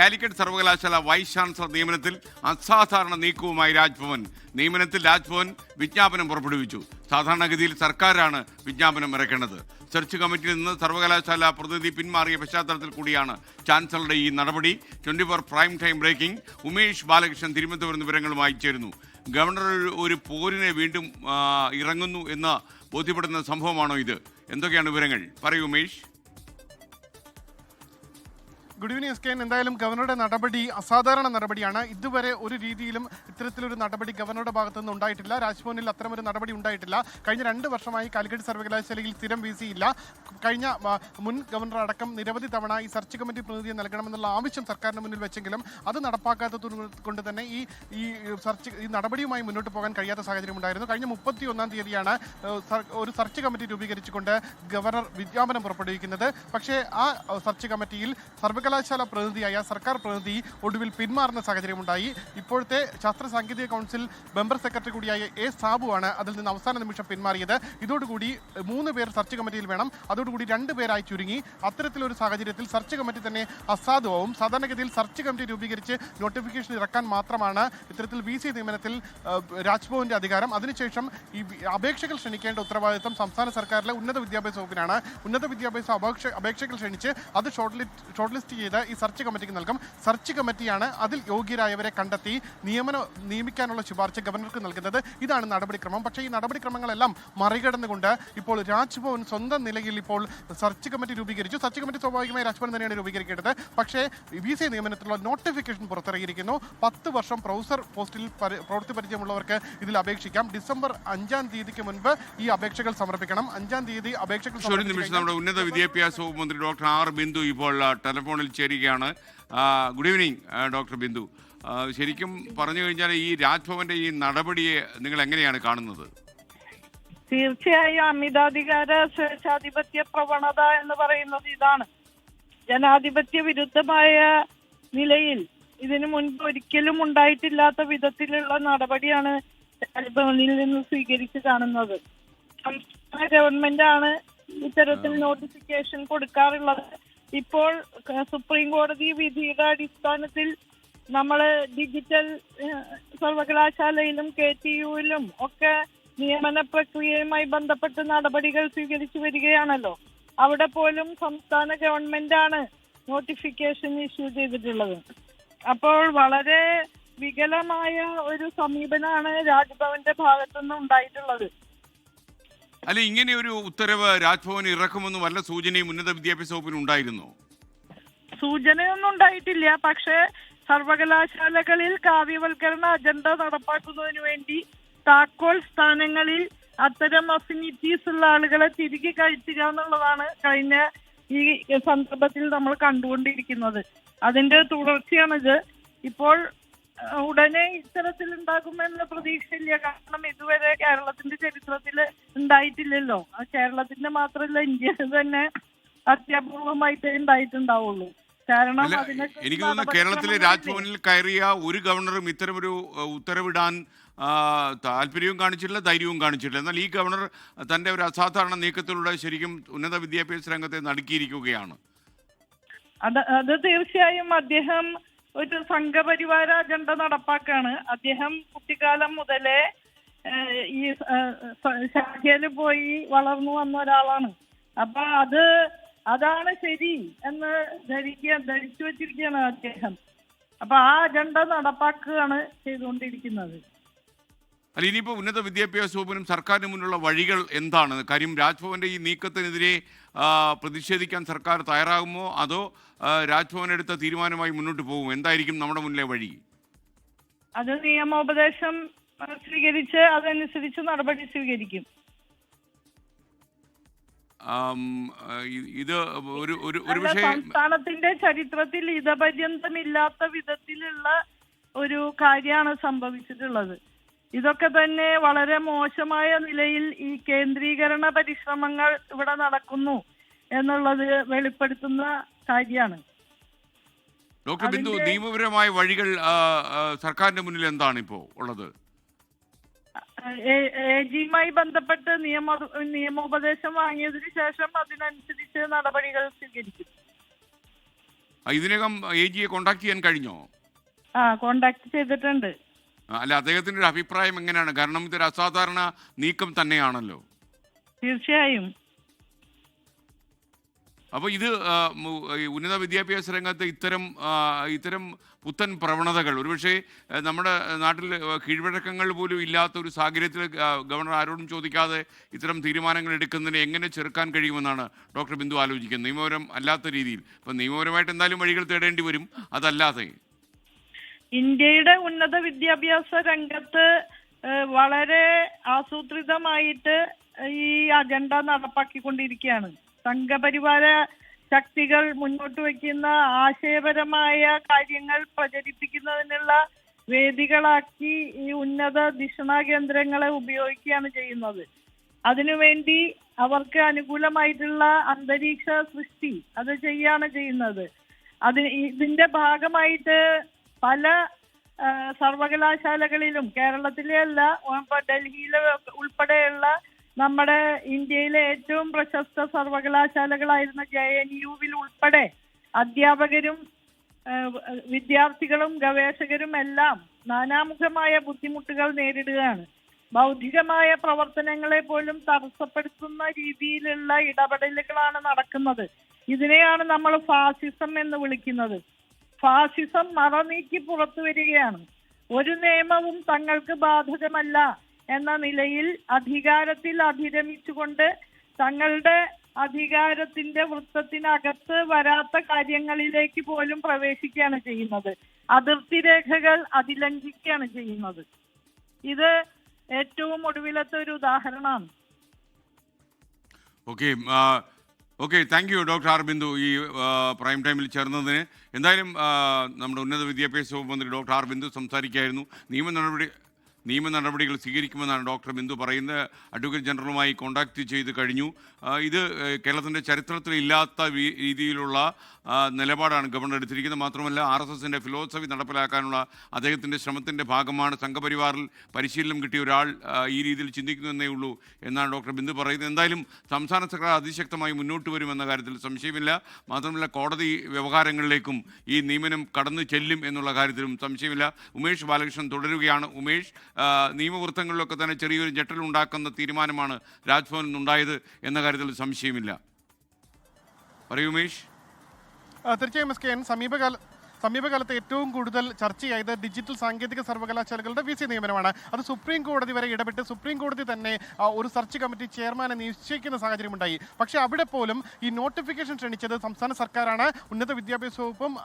കാലിക്കറ്റ് സർവകലാശാല vice chancellor നിയമനത്തിൽ അസാധാരണ നീക്കവുമായി രാജ്ഭവൻ. നിയമനത്തിൽ രാജ്ഭവൻ വിജ്ഞാപനം പുറപ്പെടുവിച്ചു. സാധാരണഗതിയിൽ സർക്കാരാണ് വിജ്ഞാപനം ഇറക്കേണ്ടത് സെർച്ച് കമ്മിറ്റിയിൽ നിന്ന് സർവകലാശാല പ്രതിനിധി പിന്മാറിയ പശ്ചാത്തലത്തിൽ കൂടിയാണ് ചാൻസലറുടെ ഈ നടപടി. Twenty four prime time breaking Umesh Balakrishnan Thiruvananthapuram വിവരങ്ങളുമായി ചേരുന്നു. ഗവർണർ ഒരു- പോരിനെ വീണ്ടും ഇറങ്ങുന്നു എന്ന് ബോധ്യപ്പെടുന്ന സംഭവമാണോ ഇത്? എന്തൊക്കെയാണ് വിവരങ്ങൾ? പറയൂ Umesh. Good evening S K എന്തായാലും ഗവർണറുടെ നടപടി അസാധാരണ നടപടിയാണ്. ഇതുവരെ ഒരു രീതിയിലും ഇത്തരത്തിലൊരു നടപടി ഗവർണറുടെ ഭാഗത്തുനിന്ന് ഉണ്ടായിട്ടില്ല. രാജ്ഭവനിൽ അത്തരമൊരു നടപടി ഉണ്ടായിട്ടില്ല. കഴിഞ്ഞ രണ്ട് വർഷമായി കാലിക്കറ്റ് സർവകലാശാലയിൽ സ്ഥിരം വി ഇല്ല കഴിഞ്ഞ മുൻ ഗവർണർ അടക്കം നിരവധി തവണ ഈ സെർച്ച് കമ്മിറ്റി പ്രതിനിധിയെ നൽകണമെന്നുള്ള ആവശ്യം സർക്കാരിന് മുന്നിൽ വെച്ചെങ്കിലും അത് നടപ്പാക്കാത്തത് കൊണ്ട് തന്നെ ഈ ഈ സെർച്ച് ഈ നടപടിയുമായി മുന്നോട്ട് പോകാൻ കഴിയാത്ത സാഹചര്യം ഉണ്ടായിരുന്നു. കഴിഞ്ഞ മുപ്പത്തി ഒന്നാം തീയതിയാണ് ഒരു സെർച്ച് കമ്മിറ്റി രൂപീകരിച്ചുകൊണ്ട് ഗവർണർ വിജ്ഞാപനം പുറപ്പെടുവിക്കുന്നത്. പക്ഷേ ആ സെർച്ച് കമ്മിറ്റിയിൽ സർവകലാശാല പ്രതിനിധിയായ സർക്കാർ പ്രതിനിധി ഒടുവിൽ പിന്മാറുന്ന സാഹചര്യമുണ്ടായി. ഇപ്പോഴത്തെ ശാസ്ത്ര സാങ്കേതിക കൗൺസിൽ മെമ്പർ സെക്രട്ടറി കൂടിയായ എ സാബുവാണ് അതിൽ നിന്ന് അവസാന നിമിഷം പിന്മാറിയത്. ഇതോടുകൂടി മൂന്ന് പേർ സെർച്ച് കമ്മിറ്റിയിൽ വേണം. അതോടുകൂടി രണ്ട് പേരായി ചുരുങ്ങി. അത്തരത്തിലൊരു സാഹചര്യത്തിൽ സെർച്ച് കമ്മിറ്റി തന്നെ അസാധുവാവും. സാധാരണഗതിയിൽ സെർച്ച് കമ്മിറ്റി രൂപീകരിച്ച് നോട്ടിഫിക്കേഷൻ ഇറക്കാൻ മാത്രമാണ് ഇത്തരത്തിൽ വി സി നിയമനത്തിൽ രാജ്ഭവന്റെ അധികാരം. അതിനുശേഷം ഈ അപേക്ഷകൾ ക്ഷണിക്കേണ്ട ഉത്തരവാദിത്തം സംസ്ഥാന സർക്കാരിലെ ഉന്നത വിദ്യാഭ്യാസ വകുപ്പിനാണ്. ഉന്നത വിദ്യാഭ്യാസ അപേക്ഷ അപേക്ഷകൾ ക്ഷണിച്ച് അത് ഷോർട്ട് ലിസ്റ്റ് ഷോർട്ട് ലിസ്റ്റ് ചെയ്ത് ഈ സെർച്ച് കമ്മിറ്റിക്ക് നൽകും. സെർച്ച് കമ്മിറ്റിയാണ് അതിൽ യോഗ്യരായവരെ കണ്ടെത്തി നിയമനം നിയമിക്കാനുള്ള ശുപാർശ ഗവർണർക്ക് നൽകുന്നത്. ഇതാണ് നടപടിക്രമം. പക്ഷേ ഈ നടപടിക്രമങ്ങളെല്ലാം മറികടന്നുകൊണ്ട് ഇപ്പോൾ രാജ്ഭവൻ സ്വന്തം നിലയിൽ ഇപ്പോൾ സെർച്ച് കമ്മിറ്റി രൂപീകരിച്ചു. സെർച്ച് കമ്മിറ്റി സ്വാഭാവികമായി രാജ്ഭവൻ തന്നെയാണ് രൂപീകരിക്കേണ്ടത്. പക്ഷേ വി സി നിയമനത്തിലുള്ള നോട്ടിഫിക്കേഷൻ പുറത്തിറങ്ങിയിരിക്കുന്നു. പത്ത് വർഷം പ്രൊഫസർ പോസ്റ്റിൽ പരി- പ്രവൃത്തി പരിചയമുള്ളവർക്ക് ഇതിൽ അപേക്ഷിക്കാം. ഡിസംബർ അഞ്ചാം തീയതിക്ക് മുൻപ് ഈ അപേക്ഷകൾ സമർപ്പിക്കണം. അഞ്ചാം തീയതി അപേക്ഷകൾ നമ്മുടെ ഉന്നത വിദ്യാഭ്യാസ മന്ത്രി ഡോക്ടർ ആർ ബിന്ദു ഇപ്പോൾ ടെലിഫോണിൽ ചേരുകയാണ് ഗുഡ് ഈവനിങ് ഡോക്ടർ ബിന്ദു. ശരിക്കും പറഞ്ഞു കഴിഞ്ഞാൽ ഈ രാജ്ഭവന്റെ ഈ നടപടിയെ നിങ്ങൾ എങ്ങനെയാണ് കാണുന്നത്? തീർച്ചയായും അമിതാധികാര സ്വേച്ഛാധിപത്യ പ്രവണത എന്ന് പറയുന്നത് ഇതാണ്. ജനാധിപത്യ വിരുദ്ധമായ നിലയിൽ ഇതിനു മുൻപ് ഒരിക്കലും ഉണ്ടായിട്ടില്ലാത്ത വിധത്തിലുള്ള നടപടിയാണ് രാജ്ഭവനിൽ നിന്ന് സ്വീകരിച്ച് കാണുന്നത്. സംസ്ഥാന ഗവൺമെന്റ് ആണ് ഇത്തരത്തിൽ നോട്ടിഫിക്കേഷൻ കൊടുക്കാറുള്ളത്. ഇപ്പോൾ സുപ്രീം കോടതി വിധിയുടെ അടിസ്ഥാനത്തിൽ നമ്മൾ ഡിജിറ്റൽ സർവകലാശാലയിലും കെ ടി യുവിലും ഒക്കെ നിയമന പ്രക്രിയയുമായി ബന്ധപ്പെട്ട് നടപടികൾ സ്വീകരിച്ചു വരികയാണല്ലോ. അവിടെ പോലും സംസ്ഥാന ഗവൺമെന്റ് ആണ് നോട്ടിഫിക്കേഷൻ ഇഷ്യൂ ചെയ്തിട്ടുള്ളത്. അപ്പോൾ വളരെ വികലമായ ഒരു സമീപനമാണ് രാജ്ഭവന്റെ ഭാഗത്തുനിന്ന് ഉണ്ടായിട്ടുള്ളത്. അല്ല ഇങ്ങനെ ഒരു ഉത്തരവ് രാജ്ഭവൻ ഇറക്കുമെന്ന് വല്ല സൂചനയും ഉന്നത വിദ്യാഭ്യാസ വകുപ്പിന് ഉണ്ടായിരുന്നോ? സൂചനയൊന്നും ഉണ്ടായിട്ടില്ല. പക്ഷേ സർവകലാശാലകളിൽ കാവ്യവൽക്കരണ അജണ്ട നടപ്പാക്കുന്നതിന് വേണ്ടി താക്കോൽ സ്ഥാനങ്ങളിൽ അത്തരം അഫിനിറ്റീസ് ഉള്ള ആളുകളെ തിരികെ കയറ്റുക എന്നുള്ളതാണ് കഴിഞ്ഞ ഈ സന്ദർഭത്തിൽ നമ്മൾ കണ്ടുകൊണ്ടിരിക്കുന്നത്. അതിന്റെ തുടർച്ചയാണിത്. ഇപ്പോൾ ഉടനെ ഇത്തരത്തിൽ ഉണ്ടാകുമെന്ന പ്രതീക്ഷയില്ല. കാരണം ഇതുവരെ കേരളത്തിന്റെ ചരിത്രത്തിൽ ഉണ്ടായിട്ടില്ലല്ലോ. കേരളത്തിന്റെ മാത്രമല്ല ഇന്ത്യയിൽ തന്നെ അത്യപൂർവമായിട്ടേ ഉണ്ടായിട്ടുണ്ടാവുള്ളൂ. കാരണം അതിനൊക്കെ എനിക്ക് തോന്നുന്നു കേരളത്തിലെ? രാജ്ഭവനിൽ കയറിയ ഒരു ഗവർണറും ഇത്തരമൊരു ഉത്തരവിടാൻ താല്പര്യവും കാണിച്ചിട്ടില്ല ധൈര്യവും കാണിച്ചിട്ടില്ല. എന്നാൽ ഈ ഗവർണർ തന്റെ ഒരു അസാധാരണ നീക്കത്തിലൂടെ ശരിക്കും ഉന്നത വിദ്യാഭ്യാസ രംഗത്തെ നടുക്കിയിരിക്കുകയാണ്. അത് അത് തീർച്ചയായും അദ്ദേഹം ഒരു സംഘപരിവാര അജണ്ട നടപ്പാക്കാണ്. അദ്ദേഹം കുട്ടിക്കാലം മുതലേ ഈ ശാഖയിൽ പോയി വളർന്നു വന്ന ഒരാളാണ്. അപ്പൊ അത് അതാണ് ശരി എന്ന് ധരിക്കുക ധരിച്ചു വെച്ചിരിക്കുകയാണ് അദ്ദേഹം. അപ്പൊ ആ അജണ്ട നടപ്പാക്കുകയാണ് ചെയ്തുകൊണ്ടിരിക്കുന്നത്. അല്ല ഇനിയിപ്പോൾ ഉന്നത വിദ്യാഭ്യാസ വകുപ്പിനും സർക്കാരിന് മുന്നിലുള്ള വഴികൾ എന്താണ്? കാര്യം രാജ്ഭവന്റെ ഈ നീക്കത്തിനെതിരെ പ്രതിഷേധിക്കാൻ സർക്കാർ തയ്യാറാകുമോ? അതോ രാജ്ഭവൻ എടുത്ത തീരുമാനമായി മുന്നോട്ട് പോകും എന്തായിരിക്കും നമ്മുടെ മുന്നിലെ വഴി? അത് നിയമോപദേശം സ്വീകരിച്ച് അതനുസരിച്ച് നടപടി സ്വീകരിക്കും. ഇത് ഒരു ഒരു ഒരു അല്ല, സംസ്ഥാനത്തിന്റെ ചരിത്രത്തിൽ ഇതപര്യന്തമില്ലാത്ത വിധത്തിലുള്ള ഒരു കാര്യമാണ് സംഭവിച്ചിട്ടുള്ളത്. ഇതൊക്കെ തന്നെ വളരെ മോശമായ നിലയിൽ ഈ കേന്ദ്രീകരണ പരിശ്രമങ്ങൾ ഇവിടെ നടക്കുന്നു എന്നുള്ളത് വെളിപ്പെടുത്തുന്ന കാര്യമാണ്. ഡോക്ടർ ബിന്ദു നിയമപരമായ വഴികൾ സർക്കാരിന്റെ മുന്നിൽ എന്താണ് ഇപ്പോൾ ഉള്ളത്? എ ജിയുമായി ബന്ധപ്പെട്ട് നിയമ നിയമോപദേശം വാങ്ങിയതിനു ശേഷം അതിനനുസരിച്ച് നടപടികൾ സ്വീകരിക്കും. ഇതിനകം എ ജിയെ കോണ്ടാക്ട് ചെയ്യാൻ കഴിഞ്ഞോ? ആ കോണ്ടാക്ട് ചെയ്തിട്ടുണ്ട്. അല്ല അദ്ദേഹത്തിന്റെ ഒരു അഭിപ്രായം എങ്ങനെയാണ്? കാരണം ഇതൊരു അസാധാരണ നീക്കം തന്നെയാണല്ലോ. തീർച്ചയായും. അപ്പോൾ ഇത് ഉന്നത വിദ്യാഭ്യാസ രംഗത്ത് ഇത്തരം ഇത്തരം പുത്തൻ പ്രവണതകൾ ഒരുപക്ഷെ നമ്മുടെ നാട്ടിൽ കീഴ്വഴക്കങ്ങൾ പോലും ഇല്ലാത്ത ഒരു സാഹചര്യത്തിൽ ഗവർണർ ആരോടും ചോദിക്കാതെ ഇത്തരം തീരുമാനങ്ങൾ എടുക്കുന്നതിനെ എങ്ങനെ ചെറുക്കാൻ കഴിയുമെന്നാണ് ഡോക്ടർ ബിന്ദു ആലോചിക്കുന്നത്. നിയമപരം അല്ലാത്ത രീതിയിൽ. ഇപ്പം നിയമപരമായിട്ട് എന്തായാലും വഴികൾ തേടേണ്ടി വരും. അതല്ലാതെ. ഇന്ത്യയുടെ ഉന്നത വിദ്യാഭ്യാസ രംഗത്ത് വളരെ ആസൂത്രിതമായിട്ട് ഈ അജണ്ട നടപ്പാക്കിക്കൊണ്ടിരിക്കുകയാണ്. സംഘപരിവാര ശക്തികൾ മുന്നോട്ട് വയ്ക്കുന്ന ആശയപരമായ കാര്യങ്ങൾ പ്രചരിപ്പിക്കുന്നതിനുള്ള വേദികളാക്കി ഈ ഉന്നത ധിഷണ കേന്ദ്രങ്ങളെ ഉപയോഗിക്കുകയാണ് ചെയ്യുന്നത്. അതിനുവേണ്ടി അവർക്ക് അനുകൂലമായിട്ടുള്ള അന്തരീക്ഷ സൃഷ്ടി അത് ചെയ്യാണ് ചെയ്യുന്നത്. അത് ഇതിന്റെ ഭാഗമായിട്ട് പല സർവകലാശാലകളിലും കേരളത്തിലെ അല്ല ഡൽഹിയിലെ ഉൾപ്പെടെയുള്ള നമ്മുടെ ഇന്ത്യയിലെ ഏറ്റവും പ്രശസ്ത സർവകലാശാലകളായിരുന്ന ജെ എൻ യുവിൽ ഉൾപ്പെടെ അധ്യാപകരും വിദ്യാർത്ഥികളും ഗവേഷകരും എല്ലാം നാനാമുഖമായ ബുദ്ധിമുട്ടുകൾ നേരിടുകയാണ്. ബൗദ്ധികമായ പ്രവർത്തനങ്ങളെ പോലും തടസ്സപ്പെടുത്തുന്ന രീതിയിലുള്ള ഇടപെടലുകളാണ് നടക്കുന്നത്. ഇതിനെയാണ് നമ്മൾ ഫാസിസം എന്ന് വിളിക്കുന്നത്. ഫാസിസം മറനീക്കി പുറത്തു വരികയാണ്. ഒരു നിയമവും തങ്ങൾക്ക് ബാധകമല്ല. എന്ന നിലയിൽ അധികാരത്തിൽ അഭിരമിച്ചുകൊണ്ട് തങ്ങളുടെ അധികാരത്തിന്റെ വൃത്തത്തിനകത്ത് വരാത്ത കാര്യങ്ങളിലേക്ക് പോലും പ്രവേശിക്കുകയാണ് ചെയ്യുന്നത്. അതിർത്തി രേഖകൾ അതിലംഘിക്കുകയാണ് ചെയ്യുന്നത്. ഇത് ഏറ്റവും ഒടുവിലത്തെ ഒരു ഉദാഹരണമാണ്. Okay thank you doctor R Bindu ഈ പ്രൈം ടൈമിൽ ചേർന്നതിന്. എന്തായാലും നമ്മുടെ ഉന്നത വിദ്യാഭ്യാസ വകുപ്പ് മന്ത്രി ഡോക്ടർ ആർ ബിന്ദു സംസാരിക്കായിരുന്നു നിയമ നടപടി നിയമ നടപടികൾ സ്വീകരിക്കുമെന്നാണ് ഡോക്ടർ ബിന്ദു പറയുന്നത്. അഡ്വക്കേറ്റ് ജനറലുമായി കോൺടാക്ട് ചെയ്ത് കഴിഞ്ഞു. ഇത് കേരളത്തിന്റെ ചരിത്രത്തിൽ ഇല്ലാത്ത രീതിയിലുള്ള നിലപാടാണ് ഗവർണർ എടുത്തിരിക്കുന്നത്. മാത്രമല്ല ആർ എസ് എസിന്റെ ഫിലോസഫി നടപ്പിലാക്കാനുള്ള അദ്ദേഹത്തിന്റെ ശ്രമത്തിന്റെ ഭാഗമാണ്. സംഘപരിവാറിൽ പരിശീലനം കിട്ടിയ ഒരാൾ ഈ രീതിയിൽ ചിന്തിക്കുന്നതേ ഉള്ളൂ എന്നാണ് ഡോക്ടർ ബിന്ദു പറയുന്നത്. എന്തായാലും സംസ്ഥാന സർക്കാർ അതിശക്തമായി മുന്നോട്ട് വരുമെന്ന കാര്യത്തിൽ സംശയമില്ല. മാത്രമല്ല കോടതി വ്യവഹാരങ്ങളിലേക്കും ഈ നിയമനം കടന്നു ചെല്ലും എന്നുള്ള കാര്യത്തിലും സംശയമില്ല. ഉമേഷ് ബാലകൃഷ്ണൻ തുടരുകയാണ്. ഉമേഷ് നിയമവൃത്തങ്ങളിലൊക്കെ തന്നെ ചെറിയൊരു ഞെട്ടലുണ്ടാക്കുന്ന തീരുമാനമാണ് രാജ്ഭവനിൽ നിന്നുണ്ടായത് എന്ന കാര്യത്തിൽ സംശയമില്ല. പറയൂ ഉമേഷ്. തീർച്ചയായും എസ് കെ എൻ സമീപകാല സമീപകാലത്ത് ഏറ്റവും കൂടുതൽ ചർച്ച ചെയ്ത് ഡിജിറ്റൽ സാങ്കേതിക സർവകലാശാലകളുടെ വി സി നിയമനമാണ്. അത് സുപ്രീം കോടതി വരെ ഇടപെട്ട് സുപ്രീം കോടതി തന്നെ ഒരു സെർച്ച് കമ്മിറ്റി ചെയർമാനെ നിശ്ചയിക്കുന്ന സാഹചര്യമുണ്ടായി. പക്ഷേ അവിടെ പോലും ഈ നോട്ടിഫിക്കേഷൻ ക്ഷണിച്ചത് സംസ്ഥാന സർക്കാരാണ്. ഉന്നത വിദ്യാഭ്യാസ വകുപ്പും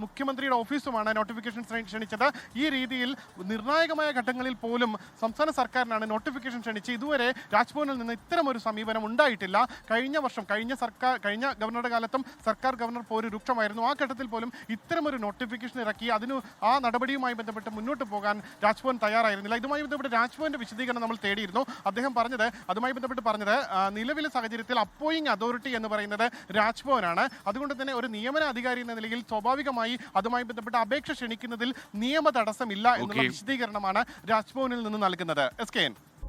മുഖ്യമന്ത്രിയുടെ ഓഫീസുമാണ് നോട്ടിഫിക്കേഷൻ ക്ഷണി- ക്ഷണിച്ചത്. ഈ രീതിയിൽ നിർണായകമായ ഘട്ടങ്ങളിൽ പോലും സംസ്ഥാന സർക്കാരിനാണ് നോട്ടിഫിക്കേഷൻ ക്ഷണിച്ച് ഇതുവരെ രാജ്ഭവനിൽ നിന്ന് ഇത്തരം ഒരു സമീപനം ഉണ്ടായിട്ടില്ല. കഴിഞ്ഞ വർഷം കഴിഞ്ഞ സർക്കാർ കഴിഞ്ഞ ഗവർണറുടെ കാലത്തും സർക്കാർ ഗവർണർ പോര് രൂക്ഷമായിരുന്നു. ആ ഘട്ടത്തിൽ പോലും ഇത്തരമൊരു നോട്ടിഫിക്കേഷൻ ഇറക്കി. അതിന് ആ നടപടിയുമായി ബന്ധപ്പെട്ട് മുന്നോട്ട് പോകാൻ രാജ്ഭവൻ തയ്യാറായിരുന്നില്ല. ഇതുമായി ബന്ധപ്പെട്ട് രാജ്ഭവന്റെ വിശദീകരണം നമ്മൾ തേടിയിരുന്നു. അദ്ദേഹം പറഞ്ഞത് അതുമായി ബന്ധപ്പെട്ട് പറഞ്ഞത് നിലവിലെ സാഹചര്യത്തിൽ അപ്പോയിങ് അതോറിറ്റി എന്ന് പറയുന്നത് രാജ്ഭവനാണ്. അതുകൊണ്ട് തന്നെ ഒരു നിയമന അധികാരി എന്ന നിലയിൽ സ്വാഭാവികമായി അതുമായി ബന്ധപ്പെട്ട് അപേക്ഷ ക്ഷണിക്കുന്നതിൽ നിയമ തടസ്സമില്ല എന്നുള്ള. വിശദീകരണമാണ് രാജ്ഭവനിൽ നിന്ന് നൽകുന്നത്. S K N.